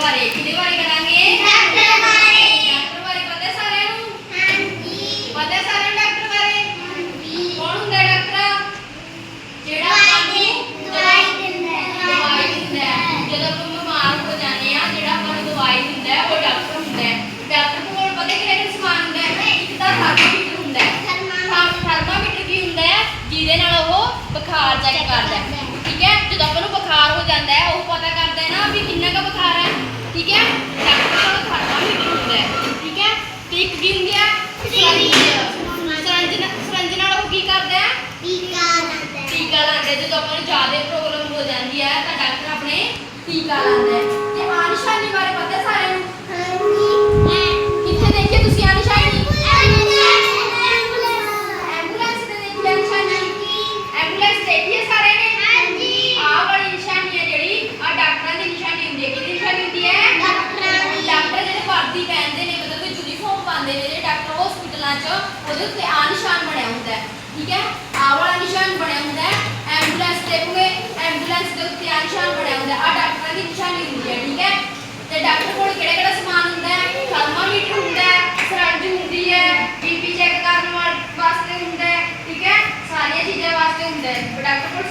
ਬਾਰੇ ਕਿਹਦੇ ਬਾਰੇ ਕਰਾਂਗੇ? ਡਾਕਟਰ ਬਾਰੇ ਡਾਕਟਰ ਬਾਰੇ ਪਤਾ ਸਾਰਿਆਂ ਨੂੰ? ਹਾਂਜੀ। ਪਤਾ ਸਾਰਿਆਂ ਨੂੰ ਡਾਕਟਰ ਬਾਰੇ? ਹਾਂਜੀ। ਕੌਣ ਹੁੰਦਾ ਡਾਕਟਰ? ਜਿਹੜਾ ਆਪਾਂ ਨੂੰ ਦਵਾਈ ਦਿੰਦਾ। ਹੈ ਦਵਾਈ ਦਿੰਦਾ ਹੈ। ਜਦੋਂ ਆਪਾਂ ਬਿਮਾਰ ਹੋ ਜਾਂਦੇ ਆ ਜਿਹੜਾ ਆਪਾਂ ਨੂੰ ਦਵਾਈ ਦਿੰਦਾ ਹੈ ਉਹ ਡਾਕਟਰ ਹੁੰਦਾ ਹੈ। ਡਾਕਟਰ ਕੋਲ ਪਤਾ ਕਿਹੜਾ ਕਿਹੜਾ ਸਮਾਨ ਹੁੰਦਾ ਹੈ? ਇੱਕ ਤਾਂ ਥਰਮਾਮੀਟਰ ਹੁੰਦਾ ਹੈ। ਥਰਮਾ- ਥਰਮਾਮੀਟਰ ਕੀ ਹੁੰਦਾ ਹੈ? ਜਿਹਦੇ ਨਾਲ ਉਹ ਬੁਖਾਰ ਚੈੱਕ ਕਰਦਾ ਹੈ। ਇੱਕ ਕੀ ਹੁੰਦੀ ਹੈ ਸਰੰਜ ਸਰੰਜ ਨਾਲ- ਸਰੰਜ ਨਾਲ ਉਹ ਕੀ ਕਰਦਾ ਹੈ ਟੀਕਾ ਲਾਉਂਦਾ ਹੈ ਟੀਕਾ ਲਾਉਂਦੇ ਜਦੋਂ ਆਪਾਂ ਨੂੰ ਜ਼ਿਆਦਾ ਪ੍ਰੋਬਲਮ ਹੋ ਜਾਂਦੀ ਹੈ ਤਾਂ ਡਾਕਟਰ ਆਪਣੇ ਟੀਕਾ ਲਾਉਂਦਾ ਹੈ ਉਹਦੇ ਉੱਤੇ ਆਹ ਨਿਸ਼ਾਨ ਬਣਿਆ ਹੁੰਦਾ ਹੈ, ਠੀਕ ਹੈ? ਆਹ ਵਾਲਾ ਨਿਸ਼ਾਨ ਬਣਿਆ ਹੁੰਦਾ ਹੈ ਐਂਬੂਲੈਂਸ ਦੇਖੋਗੇ ਐਂਬੂਲੈਂਸ ਦੇ ਉੱਤੇ ਆਹ ਨਿਸ਼ਾਨ ਬਣਿਆ ਹੁੰਦਾ ਹੈ। ਡਾਕਟਰਾਂ ਦੀ ਨਿਸ਼ਾਨੀ ਹੁੰਦੀ ਹੈ, ਠੀਕ ਹੈ? ਤੇ ਡਾਕਟਰ ਕੋਲ ਕਿਹੜਾ ਕਿਹੜਾ ਸਮਾਨ ਹੁੰਦਾ ਹੈ? ਥਰਮਾਮੀਟਰ ਹੁੰਦਾ ਹੈ, ਸਰੰਜ ਹੁੰਦੀ ਹੈ ਬੀਪੀ ਚੈੱਕ ਕਰਨ ਵਾਸਤੇ ਹੁੰਦਾ ਹੈ, ਠੀਕ ਹੈ? ਸਾਰੀਆਂ ਚੀਜ਼ਾਂ ਵਾਸਤੇ ਹੁੰਦਾ ਹੈ। ਡਾਕਟਰ ਕੋਲ